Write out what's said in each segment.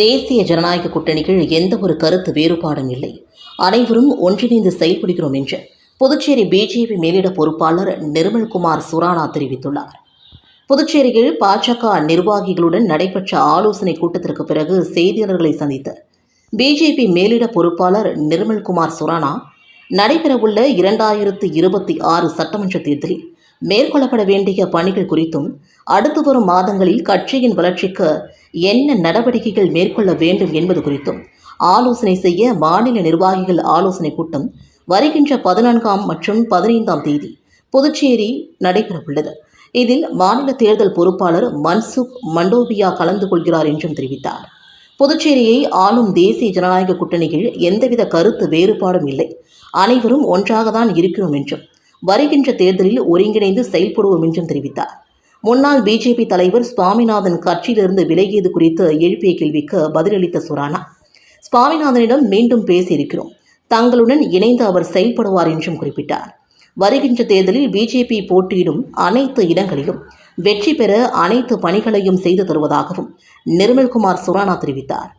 தேசிய ஜனநாயக கூட்டணிகள் எந்த ஒரு கருத்து வேறுபாடும் இல்லை. அனைவரும் ஒன்றிணைந்து செயல்படுகிறோம் என்று புதுச்சேரி பிஜேபி மேலிட பொறுப்பாளர் நிர்மல்குமார் சுரானா தெரிவித்துள்ளார். புதுச்சேரியில் பாஜக நிர்வாகிகளுடன் நடைபெற்ற ஆலோசனை கூட்டத்திற்கு பிறகு செய்தியாளர்களை சந்தித்த பிஜேபி மேலிட பொறுப்பாளர் நிர்மல்குமார் சுரானா நடைபெறவுள்ள இரண்டாயிரத்து இருபத்தி ஆறு சட்டமன்ற தேர்தலில் மேற்கொள்ளப்பட வேண்டிய பணிகள் குறித்தும் அடுத்து வரும் மாதங்களில் கட்சியின் வளர்ச்சிக்கு என்ன நடவடிக்கைகள் மேற்கொள்ள வேண்டும் என்பது குறித்தும் ஆலோசனை செய்ய மாநில நிர்வாகிகள் ஆலோசனை கூட்டம் வருகின்ற பதினான்காம் மற்றும் பதினைந்தாம் தேதி புதுச்சேரி நடைபெறவுள்ளது. இதில் மாநில தேர்தல் பொறுப்பாளர் மன்சுக் மண்டோபியா கலந்து கொள்கிறார் என்றும் தெரிவித்தார். புதுச்சேரியை ஆளும் தேசிய ஜனநாயக கூட்டணியில் எந்தவித கருத்து வேறுபாடும் இல்லை. அனைவரும் ஒன்றாகத்தான் இருக்கிறோம் என்றும் வருகின்ற தேர்தலில் ஒருங்கிணைந்து செயல்படுவோம் என்றும் தெரிவித்தார். முன்னாள் பிஜேபி தலைவர் சுவாமிநாதன் கட்சியிலிருந்து விலகியது குறித்து எழுப்பிய கேள்விக்கு பதிலளித்த சுரானா சுவாமிநாதனிடம் மீண்டும் பேசியிருக்கிறோம். தங்களுடன் இணைந்து அவர் செயல்படுவார் என்றும் குறிப்பிட்டார். வருகின்ற தேர்தலில் பிஜேபி போட்டியிடும் அனைத்து இடங்களிலும் வெற்றி பெற அனைத்து பணிகளையும் செய்து தருவதாகவும் நிர்மல்குமார் சுரானா தெரிவித்தார்.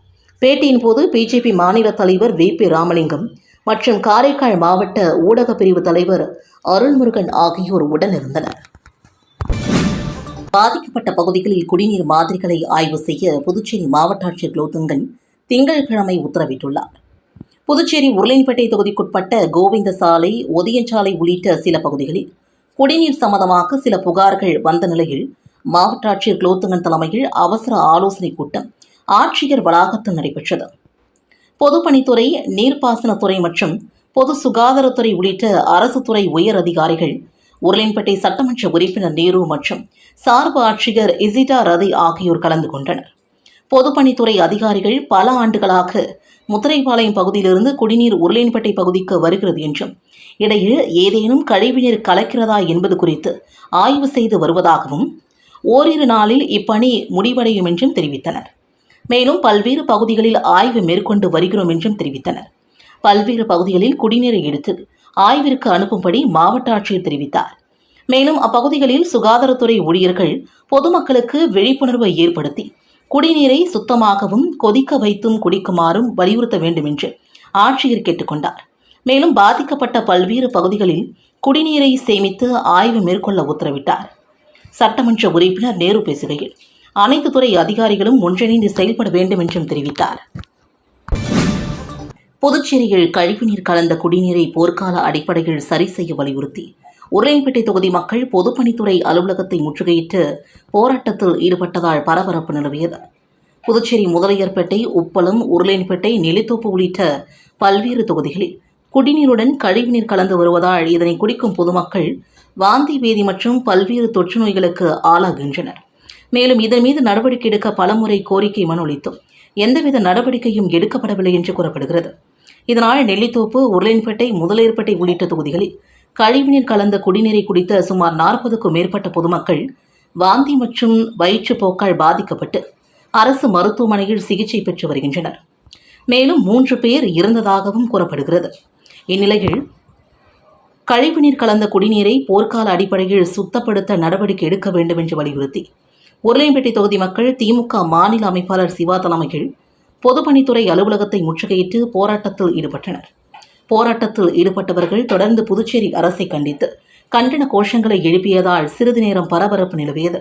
பேட்டியின் போது பிஜேபி மாநில தலைவர் வி பி ராமலிங்கம் மற்றும் காரைக்கால் மாவட்ட ஊடகப் பிரிவு தலைவர் அருள்முருகன் ஆகியோர் உடனிருந்தனர். பாதிக்கப்பட்ட பகுதிகளில் குடிநீர் மாதிரிகளை ஆய்வு செய்ய புதுச்சேரி மாவட்ட ஆட்சியர் குலோத்துங்கன் திங்கட்கிழமை உத்தரவிட்டுள்ளார். புதுச்சேரி உருளைன்பேட்டை தொகுதிக்குட்பட்ட கோவிந்த சாலை ஒதியஞ்சாலை உள்ளிட்ட சில பகுதிகளில் குடிநீர் சம்பந்தமாக சில புகார்கள் வந்த நிலையில் மாவட்ட ஆட்சியர் குலோத்துங்கன் தலைமையில் அவசர ஆலோசனைக் கூட்டம் ஆட்சியர் வளாகத்தில் நடைபெற்றது. பொதுப்பணித்துறை நீர்ப்பாசனத்துறை மற்றும் பொது சுகாதாரத்துறை உள்ளிட்ட அரசு துறை உயர் அதிகாரிகள் உருளைன்பேட்டை சட்டமன்ற உறுப்பினர் நேரு மற்றும் சார்பு ஆட்சியர் இசிடா ரதி ஆகியோர் கலந்து கொண்டனர். பொதுப்பணித்துறை அதிகாரிகள் பல ஆண்டுகளாக முத்திரைப்பாளையம் பகுதியிலிருந்து குடிநீர் உருளைன்பேட்டை பகுதிக்கு வருகிறது என்றும் இடையில் ஏதேனும் கழிவுநீர் கலக்கிறதா என்பது குறித்து ஆய்வு செய்து வருவதாகவும் ஓரிரு நாளில் இப்பணி முடிவடையும் என்றும் தெரிவித்தனர். மேலும் பல்வேறு பகுதிகளில் ஆய்வு மேற்கொண்டு வருகிறோம் என்றும் தெரிவித்தனர். பல்வேறு பகுதிகளில் குடிநீரை எடுத்து ஆய்விற்கு அனுப்பும்படி மாவட்ட ஆட்சியர் தெரிவித்தார். மேலும் அப்பகுதிகளில் சுகாதாரத்துறை ஊழியர்கள் பொதுமக்களுக்கு விழிப்புணர்வை ஏற்படுத்தி குடிநீரை சுத்தமாகவும் கொதிக்க வைத்தும் குடிக்குமாறும் வலியுறுத்த வேண்டும் என்று ஆட்சியர் கேட்டுக்கொண்டார். மேலும் பாதிக்கப்பட்ட பல்வேறு பகுதிகளில் குடிநீரை சேமித்து ஆய்வு மேற்கொள்ள உத்தரவிட்டார். சட்டமன்ற உறுப்பினர் நேரு பேசுகையில் அனைத்து துறை அதிகாரிகளும் ஒன்றிணைந்து செயல்பட வேண்டும் என்றும் தெரிவித்தார். புதுச்சேரியில் கழிவுநீர் கலந்த குடிநீரை போர்க்கால அடிப்படையில் சரி செய்ய வலியுறுத்தி உருளையன்பேட்டை தொகுதி மக்கள் பொதுப்பணித்துறை அலுவலகத்தை முற்றுகையிட்டு போராட்டத்தில் ஈடுபட்டதால் பரபரப்பு நிலவியது. புதுச்சேரி முதலியார்பேட்டை உப்பளம் உருளையன்பேட்டை நெல்லித்தோப்பு உள்ளிட்ட பல்வேறு தொகுதிகளில் குடிநீருடன் கழிவுநீர் கலந்து வருவதால் இதனை குடிக்கும் பொதுமக்கள் வாந்தி வேதி மற்றும் பல்வேறு தொற்று நோய்களுக்கு ஆளாகின்றனர். மேலும் இதன் மீது நடவடிக்கை எடுக்க பலமுறை கோரிக்கை மனு அளித்தோம் எந்தவித நடவடிக்கையும் எடுக்கப்படவில்லை என்று கூறப்படுகிறது. இதனால் நெல்லித்தோப்பு உருளைன்பேட்டை முதலேற்பேட்டை உள்ளிட்ட தொகுதிகளில் கழிவுநீர் கலந்த குடிநீரை குடித்த சுமார் நாற்பதுக்கும் மேற்பட்ட பொதுமக்கள் வாந்தி மற்றும் வயிற்றுப்போக்கால் பாதிக்கப்பட்டு அரசு மருத்துவமனையில் சிகிச்சை பெற்று வருகின்றனர். மேலும் மூன்று பேர் இறந்ததாகவும் கூறப்படுகிறது. இந்நிலையில் கழிவுநீர் கலந்த குடிநீரை போர்க்கால அடிப்படையில் சுத்தப்படுத்த நடவடிக்கை எடுக்க வேண்டும் என்று வலியுறுத்தி உருளையம்பேட்டை தொகுதி மக்கள் திமுக மாநில அமைப்பாளர் சிவா தலைமையில் பொதுப்பணித்துறை அலுவலகத்தை முற்றுகையிட்டு போராட்டத்தில் ஈடுபட்டனர். போராட்டத்தில் ஈடுபட்டவர்கள் தொடர்ந்து புதுச்சேரி அரசை கண்டித்து கண்டன கோஷங்களை எழுப்பியதால் சிறிது நேரம் பரபரப்பு நிலவியது.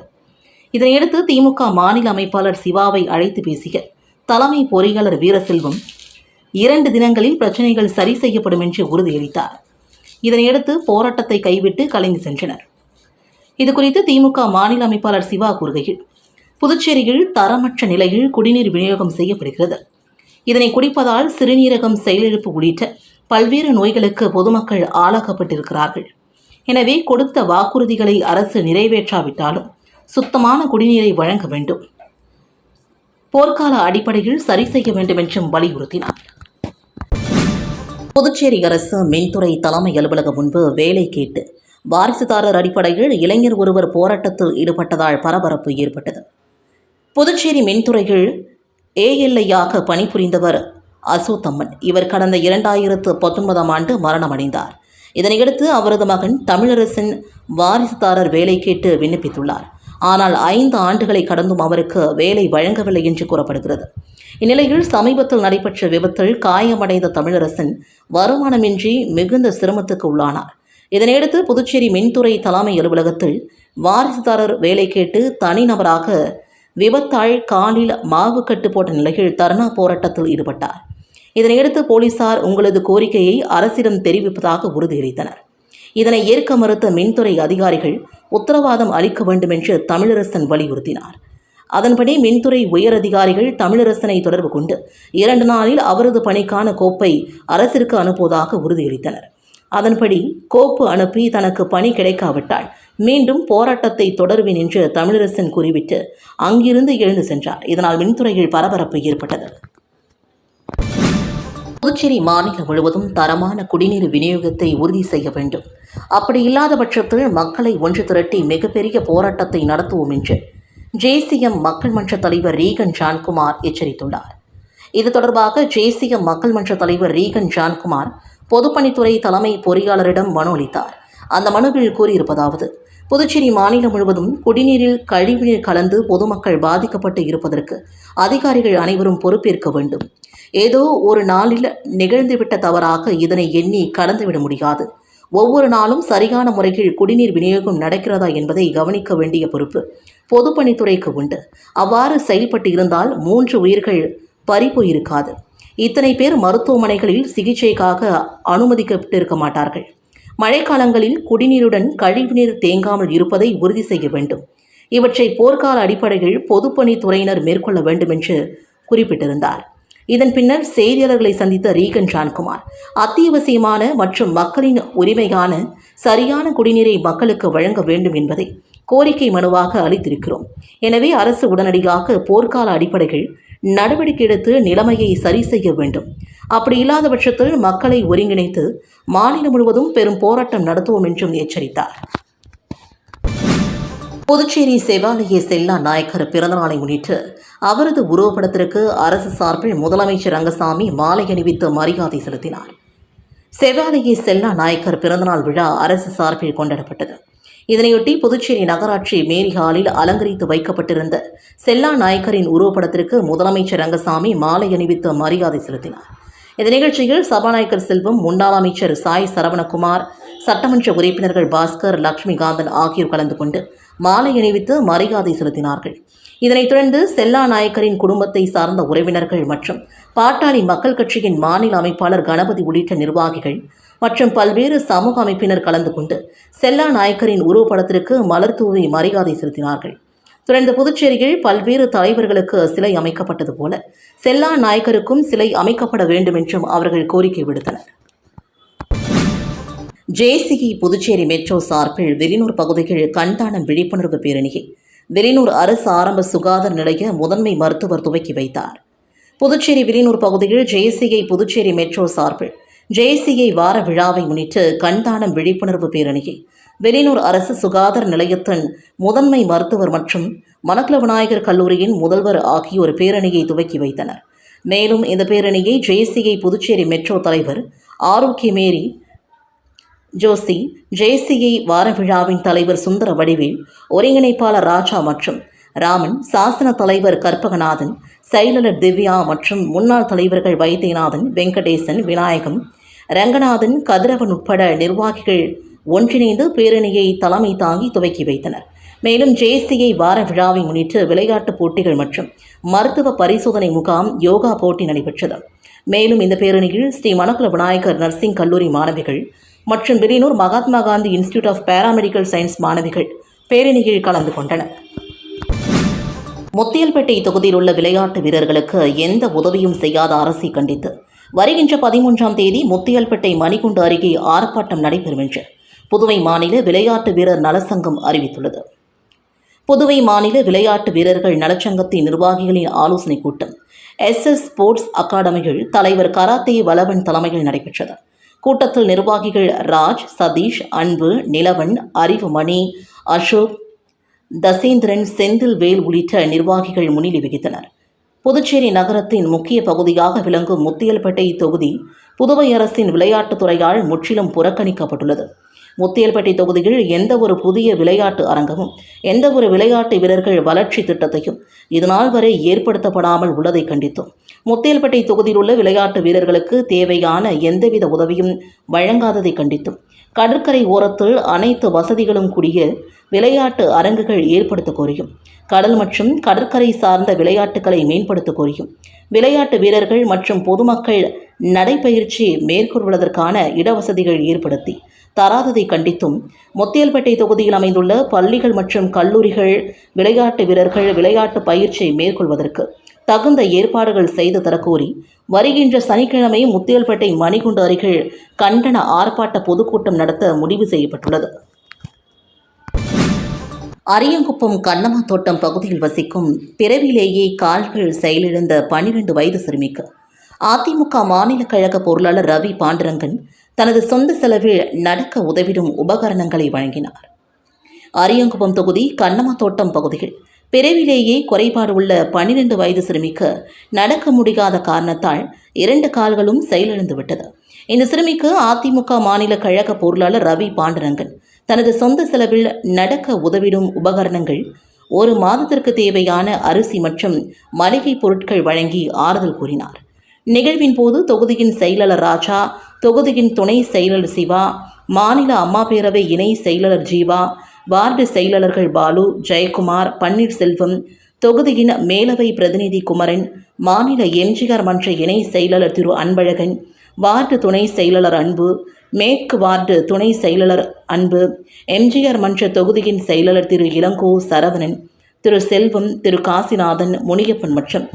இதனையடுத்து திமுக மாநில அமைப்பாளர் சிவாவை அழைத்து பேசிய தலைமை பொறியாளர் வீரசெல்வம் இரண்டு தினங்களில் பிரச்சனைகள் சரி செய்யப்படும் என்று உறுதியளித்தார். இதனையடுத்து போராட்டத்தை கைவிட்டு கலைந்து சென்றனர். இதுகுறித்து திமுக மாநில அமைப்பாளர் சிவா கூறுகையில் புதுச்சேரியில் தரமற்ற நிலையில் குடிநீர் விநியோகம் செய்யப்படுகிறது. இதனை குடிப்பதால் சிறுநீரகம் செயலிழப்பு உள்ளிட்ட பல்வேறு நோய்களுக்கு பொதுமக்கள் ஆளாக்கப்பட்டிருக்கிறார்கள். எனவே கொடுத்த வாக்குறுதிகளை அரசு நிறைவேற்றாவிட்டாலும் சுத்தமான குடிநீரை வழங்க வேண்டும். போர்க்கால அடிப்படையில் சரி செய்ய வேண்டும் என்றும் வலியுறுத்தினார். புதுச்சேரி அரசு மின்துறை தலைமை அலுவலகம் முன்பு வேலை கேட்டு வாரிசுதாரர் அடிப்படையில் இளைஞர் ஒருவர் போராட்டத்தில் ஈடுபட்டதால் பரபரப்பு ஏற்பட்டது. புதுச்சேரி மின்துறையில் ஏஎல்ஐயாக பணிபுரிந்தவர் அசோத்தம்மன் இவர் கடந்த இரண்டாயிரத்து பத்தொன்பதாம் ஆண்டு மரணமடைந்தார். இதனையடுத்து அவரது மகன் தமிழரசின் வாரிசுதாரர் வேலை கேட்டு விண்ணப்பித்துள்ளார். ஆனால் ஐந்து ஆண்டுகளை கடந்தும் அவருக்கு வேலை வழங்கவில்லை என்று கூறப்படுகிறது. இந்நிலையில் சமீபத்தில் நடைபெற்ற விபத்தில் காயமடைந்த தமிழரசன் வருமானமின்றி மிகுந்த சிரமத்துக்கு உள்ளானார். இதனையடுத்து புதுச்சேரி மின்துறை தலைமை அலுவலகத்தில் வாரிசுதாரர் வேலை கேட்டு தனிநபராக விபத்தாள் காலில் மாவு கட்டு போட்ட நிலையில் தர்ணா போராட்டத்தில் ஈடுபட்டார். இதனையடுத்து போலீசார் உங்களது கோரிக்கையை அரசிடம் தெரிவிப்பதாக உறுதியளித்தனர். இதனை ஏற்க மறுத்த மின்துறை அதிகாரிகள் உத்தரவாதம் அளிக்க வேண்டும் என்று தமிழரசன் வலியுறுத்தினார். அதன்படி மின்துறை உயர் அதிகாரிகள் தமிழரசனை தொடர்பு கொண்டு இரண்டு நாளில் அவரது பணிக்கான கோப்பை அரசிற்கு அனுப்புவதாக உறுதியளித்தனர். அதன்படி கோப்பு அனுப்பி தனக்கு பணி கிடைக்காவிட்டால் மீண்டும் போராட்டத்தை தொடர்வேன் என்று தமிழரசன் கூறிவிட்டு அங்கிருந்து எழுந்து சென்றார். இதனால் மின்துறையில் பரபரப்பு ஏற்பட்டது. புதுச்சேரி மாநிலம் முழுவதும் தரமான குடிநீர் விநியோகத்தை உறுதி செய்ய வேண்டும். அப்படி இல்லாத பட்சத்தில் மக்களை ஒன்று திரட்டி மிகப்பெரிய போராட்டத்தை நடத்துவோம் என்று ஜேசிஎம் மக்கள் மன்ற தலைவர் ரீகன் ஜான்குமார் எச்சரித்துள்ளார். இது தொடர்பாக ஜேசிஎம் மக்கள் மன்ற தலைவர் ரீகன் ஜான்குமார் பொதுப்பணித்துறை தலைமை பொறியாளரிடம் மனு அளித்தார். அந்த மனுவில் கூறியிருப்பதாவது புதுச்சேரி மாநிலம் முழுவதும் குடிநீரில் கழிவுநீர் கலந்து பொதுமக்கள் பாதிக்கப்பட்டு இருப்பதற்கு அதிகாரிகள் அனைவரும் பொறுப்பேற்க வேண்டும். ஏதோ ஒரு நாளில் நிகழ்ந்துவிட்ட தவறாக இதனை எண்ணி கடந்துவிட முடியாது. ஒவ்வொரு நாளும் சரியான முறையில் குடிநீர் விநியோகம் நடக்கிறதா என்பதை கவனிக்க வேண்டிய பொறுப்பு பொதுப்பணித்துறைக்கு உண்டு. அவ்வாறு செயல்பட்டு இருந்தால் மூன்று உயிர்கள் பறிபோயிருக்காது. இத்தனை பேர் மருத்துவமனைகளில் சிகிச்சைக்காக அனுமதிக்கப்பட்டிருக்க மாட்டார்கள். மழைக்காலங்களில் குடிநீருடன் கழிவுநீர் தேங்காமல் இருப்பதை உறுதி செய்ய வேண்டும். இவற்றை போர்க்கால அடிப்படையில் பொதுப்பணித்துறையினர் மேற்கொள்ள வேண்டும் என்று குறிப்பிட்டிருந்தார். இதன் பின்னர் செய்தியாளர்களை சந்தித்த ரீகன் ஜான்குமார் அத்தியாவசியமான மற்றும் மக்களின் உரிமையான சரியான குடிநீரை மக்களுக்கு வழங்க வேண்டும் என்பதை கோரிக்கை மனுவாக அளித்திருக்கிறோம். எனவே அரசு உடனடியாக போர்க்கால அடிப்படையில் நடவடிக்கை எடுத்து நிலைமையை சரி செய்ய வேண்டும். அப்படி இல்லாத பட்சத்தில் மக்களை ஒருங்கிணைத்து மாநிலம் முழுவதும் பெரும் போராட்டம் நடத்துவோம் என்றும் எச்சரித்தார். புதுச்சேரி செவாலய செல்லா நாயக்கர் பிறந்தநாளை முன்னிட்டு அவரது உருவப்படத்திற்கு அரசு சார்பில் முதலமைச்சர் ரங்கசாமி மாலை அணிவித்து மரியாதை செலுத்தினார். செவாலய செல்லா நாயக்கர் பிறந்தநாள் விழா அரசு சார்பில் கொண்டாடப்பட்டது. இதனையொட்டி புதுச்சேரி நகராட்சி மேரி ஹாலில் அலங்கரித்து வைக்கப்பட்டிருந்த செல்லா நாயக்கரின் உருவப்படத்திற்கு முதலமைச்சர் ரங்கசாமி மாலை அணிவித்து மரியாதை செலுத்தினார். இந்த நிகழ்ச்சியில் சபாநாயகர் செல்வம் முன்னாள் அமைச்சர் சாய் சரவணகுமார் சட்டமன்ற உறுப்பினர்கள் பாஸ்கர் லட்சுமிகாந்தன் ஆகியோர் கலந்து கொண்டு மாலை அணிவித்து மரியாதை செலுத்தினார்கள். இதனைத் தொடர்ந்து செல்லா நாயக்கரின் குடும்பத்தை சார்ந்த உறவினர்கள் மற்றும் பாட்டாளி மக்கள் கட்சியின் மாநில அமைப்பாளர் கணபதி உள்ளிட்ட நிர்வாகிகள் மற்றும் பல்வேறு சமூக அமைப்பினர் கலந்து கொண்டு செல்லா நாயக்கரின் உருவப்படத்திற்கு மலர் தூவி மரியாதை செலுத்தினார்கள். தொடர்ந்து புதுச்சேரியில் பல்வேறு தலைவர்களுக்கு சிலை அமைக்கப்பட்டது போல செல்லா நாயக்கருக்கும் சிலை அமைக்கப்பட வேண்டும் என்றும் அவர்கள் கோரிக்கை விடுத்தனர். ஜேசிஇ புதுச்சேரி மெட்ரோ சார்பில் வெளியூர் பகுதிகள் கண்தானம் விழிப்புணர்வு பேரணியை வெளியூர் அரசு ஆரம்ப சுகாதார நிலைய முதன்மை மருத்துவர் துவக்கி வைத்தார். புதுச்சேரி வெளியூர் பகுதியில் ஜேசிஐ புதுச்சேரி மெட்ரோ சார்பில் ஜேசிஐ வார விழாவை முன்னிட்டு கண்தானம் விழிப்புணர்வு பேரணியை வெளியூர் அரசு சுகாதார நிலையத்தின் முதன்மை மருத்துவர் மற்றும் மணக்குள விநாயகர் கல்லூரியின் முதல்வர் ஆகியோர் பேரணியை துவக்கி வைத்தனர். மேலும் இந்த பேரணியை ஜேசிஐ புதுச்சேரி மெட்ரோ தலைவர் ஆரோக்கியமேரி ஜோசி ஜேசிஐ வார விழாவின் தலைவர் சுந்தர வடிவேல் ஒருங்கிணைப்பாளர் ராஜா மற்றும் ராமன் சாசன தலைவர் கற்பகநாதன் செயலர் திவ்யா மற்றும் முன்னாள் தலைவர்கள் வைத்தியநாதன் வெங்கடேசன் விநாயகம் ரங்கநாதன் கதிரவன் உட்பட நிர்வாகிகள் ஒன்றிணைந்து பேரணியை தலைமை தாங்கி துவக்கி வைத்தனர். மேலும் ஜேசிஐ வார விழாவை முன்னிட்டு விளையாட்டுப் போட்டிகள் மற்றும் மருத்துவ பரிசோதனை முகாம் யோகா போட்டி நடைபெற்றது. மேலும் இந்த பேரணியில் ஸ்ரீ மணக்குல விநாயகர் நர்சிங் கல்லூரி மாணவிகள் மற்றும் வெளியூர் Mahatma Gandhi institute of paramedical science மாணவிகள் பேரணியில் கலந்து கொண்டனர். முத்தியல்பேட்டை தொகுதியில் உள்ள விளையாட்டு வீரர்களுக்கு எந்த உதவியும் செய்யாத அரசை கண்டித்து வருகின்ற பதிமூன்றாம் தேதி முத்தியல்பேட்டை மணிகுண்டு அருகே ஆர்ப்பாட்டம் நடைபெறும் என்று புதுவை மாநில விளையாட்டு வீரர் நலசங்கம் அறிவித்துள்ளது. புதுவை மாநில விளையாட்டு வீரர்கள் நலச்சங்கத்தின் நிர்வாகிகளின் ஆலோசனைக் கூட்டம் எஸ்எஸ் ஸ்போர்ட்ஸ் அகாடமியில் தலைவர் கராத்தே வலவன் தலைமையில் நடைபெற்றது. கூட்டத்தில் நிர்வாகிகள் ராஜ் சதீஷ் அன்பு நிலவன் அறிவுமணி அசோக் தசேந்திரன் செந்தில்வேல் உள்ளிட்ட நிர்வாகிகள் முன்னிலை வகித்தனர். புதுச்சேரி நகரத்தின் முக்கிய பகுதியாக விளங்கும் முத்தியல்பேட்டை தொகுதி புதுவை அரசின் விளையாட்டுத்துறையால் முற்றிலும் புறக்கணிக்கப்பட்டுள்ளது. முத்தியல்பேட்டை தொகுதியில் எந்த ஒரு புதிய விளையாட்டு அரங்கமும் எந்த ஒரு விளையாட்டு வீரர்கள் வளர்ச்சி திட்டத்தையும் இதுநாள் வரை ஏற்படுத்தப்படாமல் உள்ளதை கண்டித்தோம். முத்தியல்பேட்டை தொகுதியில் உள்ள விளையாட்டு வீரர்களுக்கு தேவையான எந்தவித உதவியும் வழங்காததை கண்டித்தும். கடற்கரை ஓரத்தில் அனைத்து வசதிகளும் கூடிய விளையாட்டு அரங்குகள் ஏற்படுத்த கோரியும். கடல் மற்றும் கடற்கரை சார்ந்த விளையாட்டுகளை மேம்படுத்த கோரியும். விளையாட்டு வீரர்கள் மற்றும் பொதுமக்கள் நடைப்பயிற்சி மேற்கொள்வதற்கான இடவசதிகள் ஏற்படுத்தி தராததை கண்டித்தும் முத்தியல்பேட்டை தொகுதியில் அமைந்துள்ள பள்ளிகள் மற்றும் கல்லூரிகள் விளையாட்டு வீரர்கள் விளையாட்டு பயிற்சியை மேற்கொள்வதற்கு தகுந்த ஏற்பாடுகள் செய்து தரக்கோரி வருகின்ற சனிக்கிழமை முத்தியல்பேட்டை மணிகுண்டு அருகில் கண்டன ஆர்ப்பாட்ட பொதுக்கூட்டம் நடத்த முடிவு செய்யப்பட்டுள்ளது. அரியங்குப்பம் கண்ணம்மா தோட்டம் பகுதியில் வசிக்கும் பிறவிலேயே கால்கள் செயலிழந்த பனிரெண்டு வயது சிறுமிக்கு. அதிமுக மாநில கழக பொருளாளர் ரவி பாண்டரங்கன் தனது சொந்த செலவில் நடக்க உதவிடும் உபகரணங்களை வழங்கினார். அரியங்குப்பம் தொகுதி கண்ணம்மா தோட்டம் பகுதியில் பிறவிலேயே குறைபாடு உள்ள பனிரெண்டு வயது சிறுமிக்கு நடக்க முடியாத காரணத்தால் இரண்டு கால்களும் செயலிழந்து விட்டது இந்த சிறுமிக்கு அதிமுக மாநில கழக பொருளாளர் ரவி பாண்டரங்கன் தனது சொந்த செலவில் நடக்க உதவிடும் உபகரணங்கள் ஒரு மாதத்திற்கு தேவையான அரிசி மற்றும் மளிகை பொருட்கள் வழங்கி ஆறுதல் கூறினார். நிகழ்வின் போது தொகுதியின் செயலாளர் ராஜா தொகுதியின் துணை செயலாளர் சிவா மாநில அம்மா பேரவை இணை செயலாளர் ஜீவா வார்டு செயலாளர்கள் பாலு ஜெயக்குமார் பன்னீர்செல்வம் தொகுதியின் மேலவை பிரதிநிதி குமரன் மாநில எம்ஜிஆர் மன்ற இணை செயலாளர் திரு அன்பழகன் வார்டு துணை செயலாளர் அன்பு மேற்கு வார்டு துணை செயலாளர் அன்பு எம்ஜிஆர் மன்ற தொகுதியின் செயலாளர் திரு இளங்கோ சரவணன் திரு செல்வம் திரு காசிநாதன் முனியப்பன் மற்றும்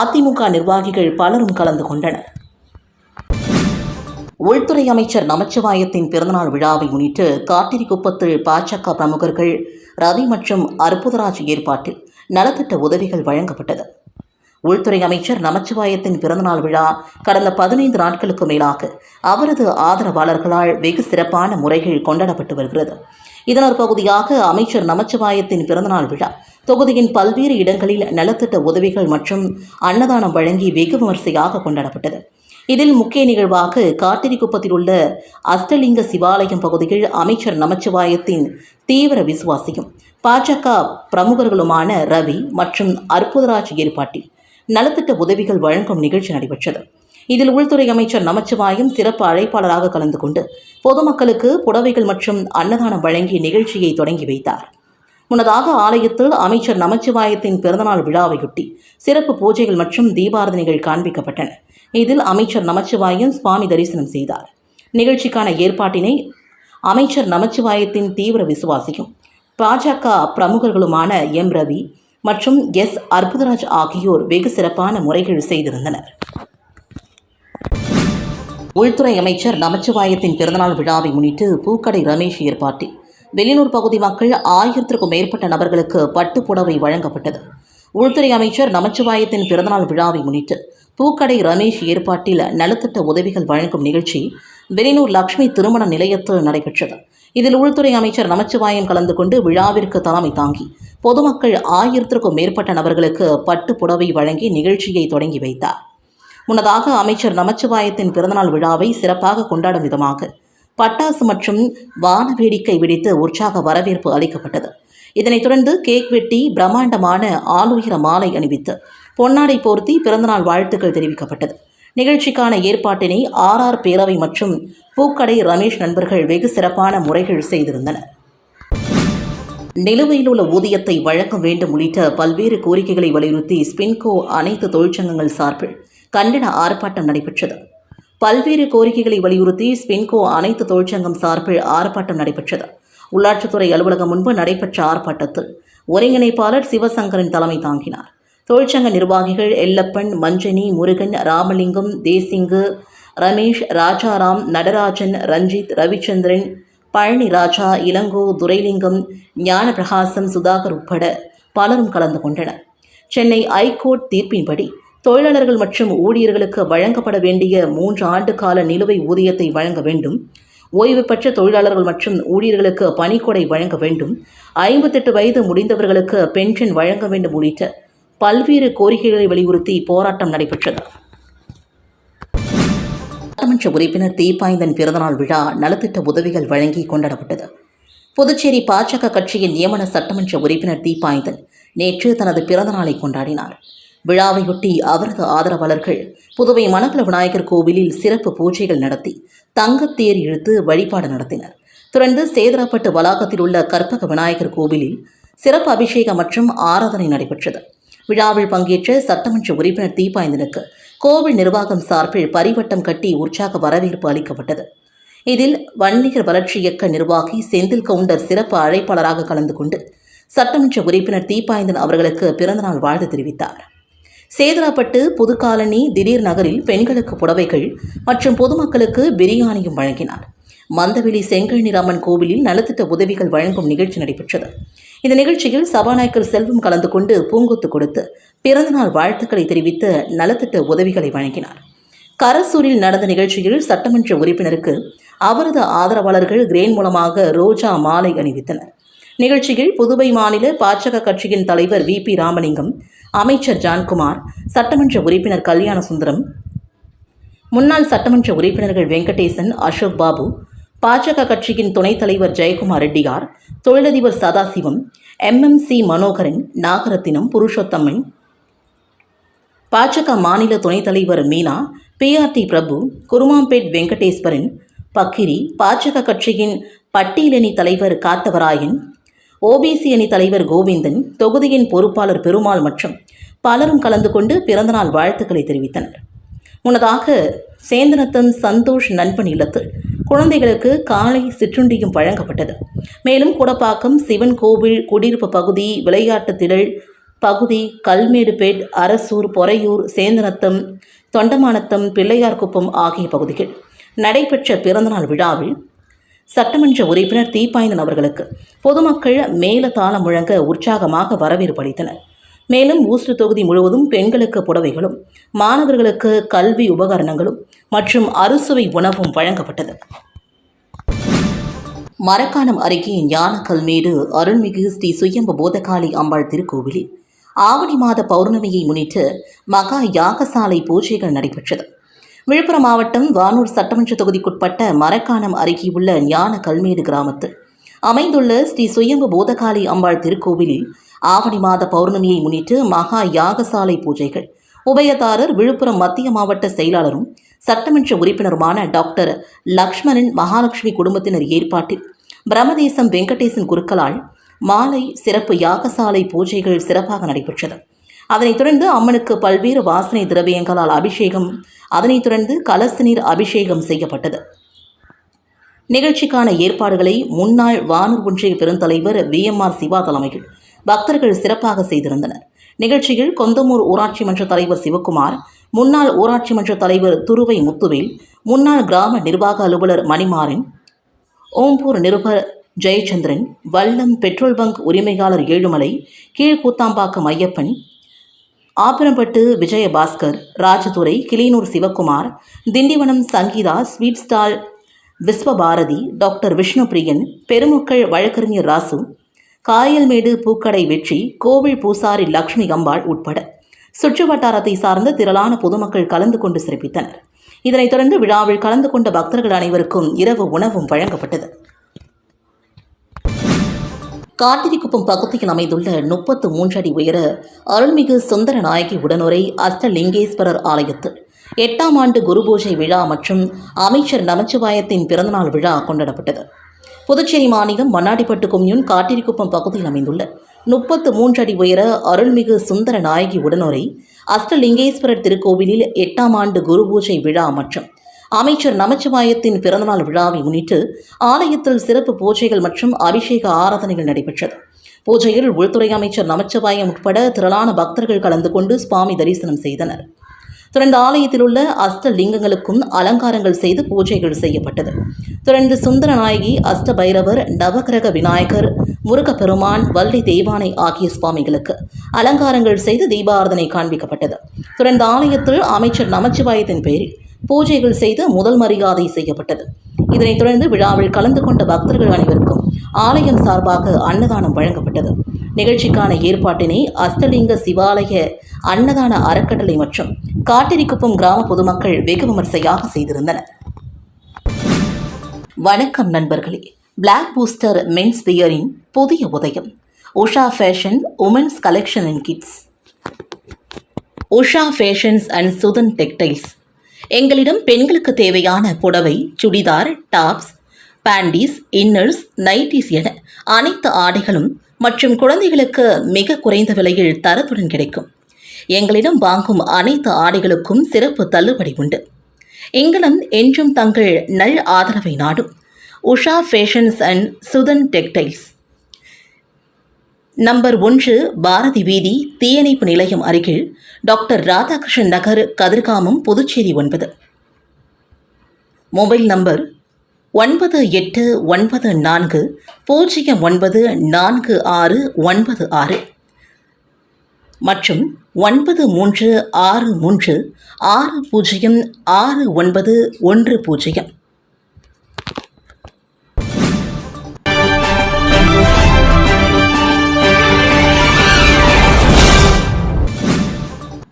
அதிமுக நிர்வாகிகள் பலரும் கலந்து கொண்டனர். உள்துறை அமைச்சர் நமச்சிவாயத்தின் பிறந்தநாள் விழாவை முன்னிட்டு காட்டிரிக்குப்பத்தில் பாஜக பிரமுகர்கள் ரவி மற்றும் அற்புதராஜ் ஏற்பாட்டில் நலத்திட்ட உதவிகள் வழங்கப்பட்டது. உள்துறை அமைச்சர் நமச்சிவாயத்தின் பிறந்தநாள் விழா கடந்த பதினைந்து நாட்களுக்கு மேலாக அவரது ஆதரவாளர்களால் வெகு சிறப்பான முறைகள் கொண்டாடப்பட்டு வருகிறது. இதன் ஒரு பகுதியாக அமைச்சர் நமச்சிவாயத்தின் பிறந்தநாள் விழா தொகுதியின் பல்வேறு இடங்களில் நலத்திட்ட உதவிகள் மற்றும் அன்னதானம் வழங்கி வெகு விமர்சையாக கொண்டாடப்பட்டது. இதில் முக்கிய நிகழ்வாக காட்டிரிக்குப்பத்தில் உள்ள அஷ்டலிங்க சிவாலயம் பகுதியில் அமைச்சர் நமச்சிவாயத்தின் தீவிர விசுவாசியும் பாஜக பிரமுகர்களுமான ரவி மற்றும் அற்புதராஜ் ஏற்பாட்டில் நலத்திட்ட உதவிகள் வழங்கும் நிகழ்ச்சி நடைபெற்றது. இதில் உள்துறை அமைச்சர் நமச்சிவாயம் சிறப்பு அழைப்பாளராக கலந்து கொண்டு பொதுமக்களுக்கு புடவைகள் மற்றும் அன்னதானம் வழங்கி நிகழ்ச்சியை தொடங்கி வைத்தார். முன்னதாக ஆலயத்தில் அமைச்சர் நமச்சிவாயத்தின் பிறந்தநாள் விழாவையொட்டி சிறப்பு பூஜைகள் மற்றும் தீபாரதனைகள் காண்பிக்கப்பட்டன. இதில் அமைச்சர் நமச்சிவாயம் சுவாமி தரிசனம் செய்தார். நிகழ்ச்சிக்கான ஏற்பாட்டினை அமைச்சர் நமச்சிவாயத்தின் தீவிர விசுவாசியும் பாஜக பிரமுகர்களுமான எம். ரவி மற்றும் எஸ். அற்புதராஜ் ஆகியோர் வெகு சிறப்பான முறைகள் செய்திருந்தனர். உள்துறை அமைச்சர் நமச்சிவாயத்தின் பிறந்தநாள் விழாவை முன்னிட்டு பூக்கடை ரமேஷ் ஏற்பாட்டில் வெளியூர் பகுதி மக்கள் ஆயிரத்திற்கும் மேற்பட்ட நபர்களுக்கு பட்டு புடவை வழங்கப்பட்டது. உள்துறை அமைச்சர் நமச்சிவாயத்தின் பிறந்தநாள் விழாவை முன்னிட்டு பூக்கடை ரமேஷ் ஏற்பாட்டில் நலத்திட்ட உதவிகள் வழங்கும் நிகழ்ச்சி வெளியூர் லக்ஷ்மி திருமண நிலையத்தில் நடைபெற்றது. இதில் உள்துறை அமைச்சர் நமச்சிவாயம் கலந்து கொண்டு விழாவிற்கு தலைமை தாங்கி பொதுமக்கள் ஆயிரத்திற்கும் மேற்பட்ட நபர்களுக்கு பட்டு புடவை வழங்கி நிகழ்ச்சியை தொடங்கி வைத்தார். முன்னதாக அமைச்சர் நமச்சிவாயத்தின் பிறந்தநாள் விழாவை சிறப்பாக கொண்டாடும் விதமாக பட்டாசு மற்றும் வான வேடிக்கை வெடித்து உற்சாக வரவேற்பு அளிக்கப்பட்டது. இதனைத் தொடர்ந்து கேக் வெட்டி பிரம்மாண்டமான ஆளுயர மாலை அணிவித்து பொன்னாடை போர்த்தி பிறந்தநாள் வாழ்த்துக்கள் தெரிவிக்கப்பட்டது. நிகழ்ச்சிக்கான ஏற்பாட்டினை ஆர்ஆர் பேரவை மற்றும் பூக்கடை ரமேஷ் நண்பர்கள் வெகு சிறப்பான முறைகள் செய்திருந்தனர். நிலுவையில் உள்ள ஊதியத்தை வழங்க வேண்டும் உள்ளிட்ட பல்வேறு கோரிக்கைகளை வலியுறுத்தி ஸ்பின்கோ அனைத்து தொழிற்சங்கங்கள் சார்பில் கண்டன ஆர்ப்பாட்டம் நடைபெற்றது. பல்வேறு கோரிக்கைகளை வலியுறுத்தி ஸ்பின்கோ அனைத்து தொழிற்சங்கம் சார்பில் ஆர்ப்பாட்டம் நடைபெற்றது. உள்ளாட்சித்துறை அலுவலகம் முன்பு நடைபெற்ற ஆர்ப்பாட்டத்தில் ஒருங்கிணைப்பாளர் சிவசங்கரன் தலைமை தாங்கினார். தொழிற்சங்க நிர்வாகிகள் எல்லப்பன் மஞ்சனி முருகன் ராமலிங்கம் தேசிங்கு ரமேஷ் ராஜாராம் நடராஜன் ரஞ்சித் ரவிச்சந்திரன் பழனி ராஜா இளங்கோ துரைலிங்கம் ஞானபிரகாசம் சுதாகர் உட்பட பலரும் கலந்து கொண்டனர். சென்னை ஐகோர்ட் தீர்ப்பின்படி தொழிலாளர்கள் மற்றும் ஊழியர்களுக்கு வழங்கப்பட வேண்டிய மூன்று ஆண்டு கால நிலுவை ஊதியத்தை வழங்க வேண்டும். ஓய்வு பெற்ற தொழிலாளர்கள் மற்றும் ஊழியர்களுக்கு பணிக்கொடை வழங்க வேண்டும். ஐம்பத்தெட்டு வயது முடிந்தவர்களுக்கு பென்ஷன் வழங்க வேண்டும் உள்ளிட்ட பல்வேறு கோரிக்கைகளை வலியுறுத்தி போராட்டம் நடைபெற்றது. சட்டமன்ற உறுப்பினர் தீபாய்ந்தன் பிறந்தநாள் விழா நலத்திட்ட உதவிகள் வழங்கி கொண்டாடப்பட்டது. புதுச்சேரி பாஜக கட்சியின் நியமன சட்டமன்ற உறுப்பினர் தீபாய்ந்தன் நேற்று தனது பிறந்தநாளை கொண்டாடினார். விழாவையொட்டி அவரது ஆதரவாளர்கள் புதுவை மணக்குள விநாயகர் கோவிலில் சிறப்பு பூஜைகள் நடத்தி தங்கத்தேர் இழுத்து வழிபாடு நடத்தினர். தொடர்ந்து சேதராப்பட்டு வளாகத்தில் உள்ள கற்பக விநாயகர் கோவிலில் சிறப்பு அபிஷேகம் மற்றும் ஆராதனை நடைபெற்றது. விழாவில் பங்கேற்ற சட்டமன்ற உறுப்பினர் தீபாய்ந்தனுக்கு கோவில் நிர்வாகம் சார்பில் பரிவட்டம் கட்டி உற்சாக வரவேற்பு அளிக்கப்பட்டது. இதில் வன்னியர் வளர்ச்சி இயக்க நிர்வாகி செந்தில் கவுண்டர் சிறப்பு அழைப்பாளராக கலந்து கொண்டு சட்டமன்ற உறுப்பினர் தீபாய்ந்தன் அவர்களுக்கு பிறந்தநாள் வாழ்த்து தெரிவித்தார். சேதராப்பட்டு புதுக்காலனி திடீர் நகரில் பெண்களுக்கு புடவைகள் மற்றும் பொதுமக்களுக்கு பிரியாணியும் வழங்கினார். மந்தவெளி செங்கழநீர் கோவிலில் நலத்திட்ட உதவிகள் வழங்கும் நிகழ்ச்சி நடைபெற்றது. இந்த நிகழ்ச்சியில் சபாநாயகர் செல்வம் கலந்து கொண்டு பூங்கொத்து கொடுத்து பிறந்தநாள் வாழ்த்துக்களை தெரிவித்து நலத்திட்ட உதவிகளை வழங்கினார். கரசூரில் நடந்த நிகழ்ச்சியில் சட்டமன்ற உறுப்பினருக்கு அவரது ஆதரவாளர்கள் கிரேன் மூலமாக ரோஜா மாலை அணிவித்தனர். நிகழ்ச்சியில் புதுவை மாநில பாஜக கட்சியின் தலைவர் வி பி ராமலிங்கம் அமைச்சர் ஜான்குமார் சட்டமன்ற உறுப்பினர் கல்யாண சுந்தரம் முன்னாள் சட்டமன்ற உறுப்பினர்கள் வெங்கடேசன் அசோக் பாபு பாஜக கட்சியின் துணைத் தலைவர் ஜெயக்குமார் ரெட்டியார் தொழிலதிபர் சதாசிவம் எம்எம்சி மனோகரன் நாகரத்தினம் புருஷோத்தமன் பாஜக மாநில துணைத் தலைவர் மீனா பிஆர்டி பிரபு குருமாம்பேட் வெங்கடேஸ்வரன் பக்கிரி பாஜக கட்சியின் பட்டியலணி தலைவர் காத்தவராயன் ஓபிசி அணி தலைவர் கோவிந்தன் தொகுதியின் பொறுப்பாளர் பெருமாள் மற்றும் பலரும் கலந்து கொண்டு பிறந்தநாள் வாழ்த்துக்களை தெரிவித்தனர். முன்னதாக சேந்தனத்தன் சந்தோஷ் நண்பன் இல்லத்தில் குழந்தைகளுக்கு காலை சிற்றுண்டியும் வழங்கப்பட்டது. மேலும் குடப்பாக்கம் சிவன் கோவில் குடியிருப்பு பகுதி விளையாட்டு திடல் பகுதி கல்மேடுபேட் அரசூர் பொறையூர் சேந்தனத்தம் தொண்டமானத்தம் பிள்ளையார்குப்பம் ஆகிய பகுதிகள். நடைபெற்ற பிறந்தநாள் விழாவில் சட்டமன்ற உறுப்பினர் தீபாய்ந்தன் அவர்களுக்கு பொதுமக்கள் மேல தாளம் முழங்க உற்சாகமாக வரவேற்பு அளித்தனர். மேலும் ஊசுடு தொகுதி முழுவதும் பெண்களுக்கு புடவைகளும் மாணவர்களுக்கு கல்வி உபகரணங்களும் மற்றும் அறுசுவை உணவும் வழங்கப்பட்டது. மரக்காணம் அருகே ஞானக்கல்மேடு அருள்மிகு ஸ்ரீ சுயம்பு போதகாளி அம்பாள் திருக்கோவிலில் ஆவணி மாத பௌர்ணமியை முன்னிட்டு மகா யாகசாலை பூஜைகள் நடைபெற்றது. விழுப்புரம் மாவட்டம் வானூர் சட்டமன்ற தொகுதிக்குட்பட்ட மரக்காணம் அருகே உள்ள ஞான கல்மேடு கிராமத்தில் அமைந்துள்ள ஸ்ரீ சுயம்பு போதகாளி அம்பாள் திருக்கோவிலில் ஆவணி மாத பௌர்ணமியை முன்னிட்டு மகா யாகசாலை பூஜைகள். உபயதாரர் விழுப்புரம் மத்திய மாவட்ட செயலாளரும் சட்டமன்ற உறுப்பினருமான டாக்டர் லக்ஷ்மணன் மகாலட்சுமி குடும்பத்தினர் ஏற்பாட்டில் பிரம்மதேசம் வெங்கடேசன் குருக்களால் மாலை சிறப்பு யாகசாலை பூஜைகள் சிறப்பாக நடைபெற்றது. அதனைத் தொடர்ந்து அம்மனுக்கு பல்வேறு வாசனை திரவியங்களால் அபிஷேகம் அதனைத் தொடர்ந்து கலச நீர் அபிஷேகம் செய்யப்பட்டது. நிகழ்ச்சிக்கான ஏற்பாடுகளை முன்னாள் வானூர் ஒன்றிய பெருந்தலைவர் வி எம் ஆர் சிவா தலைமையில் பக்தர்கள் சிறப்பாக செய்திருந்தனர். நிகழ்ச்சியில் கொந்தமூர் ஊராட்சி மன்ற தலைவர் சிவக்குமார் முன்னாள் ஊராட்சி மன்ற தலைவர் துருவை முத்துவேல் முன்னாள் கிராம நிர்வாக அலுவலர் மணிமாறன் ஓம்பூர் நிருபர் ஜெயச்சந்திரன் வல்லம் பெட்ரோல் பங்க் உரிமையாளர் Ezhumalai Keezhkoothambakkam Ayyappan Appirampattu Vijayabaskar Rajadurai Kiliyanur Sivakumar Tindivanam Sangeetha sweet stall Viswabharathi doctor Vishnupriyan பெருமக்கள் வழக்கறிஞர் ராசு காயல்மேடு பூக்கடை வெற்றி கோவில் பூசாரி லக்ஷ்மி அம்பாள் உட்பட. சுற்று வட்டாரத்தை சார்ந்த திரளான பொதுமக்கள் கலந்து கொண்டு சிறப்பித்தனர். இதனைத் தொடர்ந்து விழாவில் கலந்து கொண்ட பக்தர்கள் அனைவருக்கும் இரவு உணவும் வழங்கப்பட்டது. காட்டிரிக்குப்பம் பகுதியில் அமைந்துள்ள முப்பத்து மூன்று அடி உயர அருள்மிகு சுந்தர நாயகி உடனுரை அஷ்டலிங்கேஸ்வரர் ஆலயத்தில் எட்டாம் ஆண்டு குருபூஜை விழா மற்றும் அமைச்சர் நமச்சிவாயத்தின் பிறந்தநாள் விழா கொண்டாடப்பட்டது. புதுச்சேரி மாநிலம் மண்ணாடிப்பட்டு கொம்யூன் காட்டிரிக்குப்பம் பகுதியில் அமைந்துள்ள முப்பத்து மூன்றடி உயர அருள்மிகு சுந்தர நாயகி உடனுரை அஷ்டலிங்கேஸ்வரர் திருக்கோவிலில் எட்டாம் ஆண்டு குரு பூஜை விழா மற்றும் அமைச்சர் நமச்சிவாயத்தின் பிறந்தநாள் விழாவை முன்னிட்டு ஆலயத்தில் சிறப்பு பூஜைகள் மற்றும் அபிஷேக ஆராதனைகள் நடைபெற்றது. பூஜையில் உள்துறை அமைச்சர் நமச்சிவாயம் உட்பட திரளான பக்தர்கள் கலந்து கொண்டு சுவாமி தரிசனம் செய்தனர். தொடர்ந்து ஆலயத்தில் உள்ள அஷ்டலிங்கங்களுக்கும் அலங்காரங்கள் செய்து பூஜைகள் செய்யப்பட்டது. தொடர்ந்து சுந்தரநாயகி அஷ்டபைரவர் நவகிரக விநாயகர் முருகப்பெருமான் வள்ளி தெய்வானை ஆகிய சுவாமிகளுக்கு அலங்காரங்கள் செய்து தீபாரதனை காண்பிக்கப்பட்டது. தொடர்ந்து ஆலயத்தில் அமைச்சர் நமச்சிவாயத்தின் பெயரில் பூஜைகள் செய்து முதல் மரியாதை செய்யப்பட்டது. இதனைத் தொடர்ந்து விழாவில் கலந்து கொண்ட பக்தர்கள் அனைவருக்கும் ஆலயம் சார்பாக அன்னதானம் வழங்கப்பட்டது. நிகழ்ச்சிக்கான ஏற்பாட்டினை அஸ்தலிங்க சிவாலய அன்னதான அறக்கட்டளை மற்றும் காட்டிரிக்குப்பம் கிராம பொதுமக்கள் வெகு விமர்சையாக செய்திருந்தனர். வணக்கம் நண்பர்களே. பிளாக் பூஸ்டர் மென்ஸ் வியரின் புதிய உதயம். Usha fashion women's collection and kids Usha fashions and Sudhan textiles எங்களிடம் பெண்களுக்கு தேவையான புடவை churidar tops panties inners nighties என அனைத்து ஆடைகளும் மற்றும் குழந்தைகளுக்கு மிக குறைந்த விலையில் தரத்துடன் கிடைக்கும். எங்களிடம் வாங்கும் அனைத்து ஆடைகளுக்கும் சிறப்பு தள்ளுபடி உண்டு. எங்களும் என்றும் தங்கள் நல் ஆதரவை நாடும். Usha fashions and Sudhan textiles number ஒன்று பாரதி வீதி தீயணைப்பு நிலையம் அருகில் டாக்டர் ராதாகிருஷ்ணன் நகர் கதிர்காமம் புதுச்சேரி ஒன்பது. மொபைல் நம்பர் ஒன்பது எட்டு ஒன்பது நான்கு பூஜ்ஜியம் ஒன்பது நான்கு ஆறு ஒன்பது ஆறு. மற்றும் ஒன்பது மூன்று ஆறு மூன்று ஆறு பூஜ்ஜியம் ஆறு ஒன்பது ஒன்று பூஜ்ஜியம்.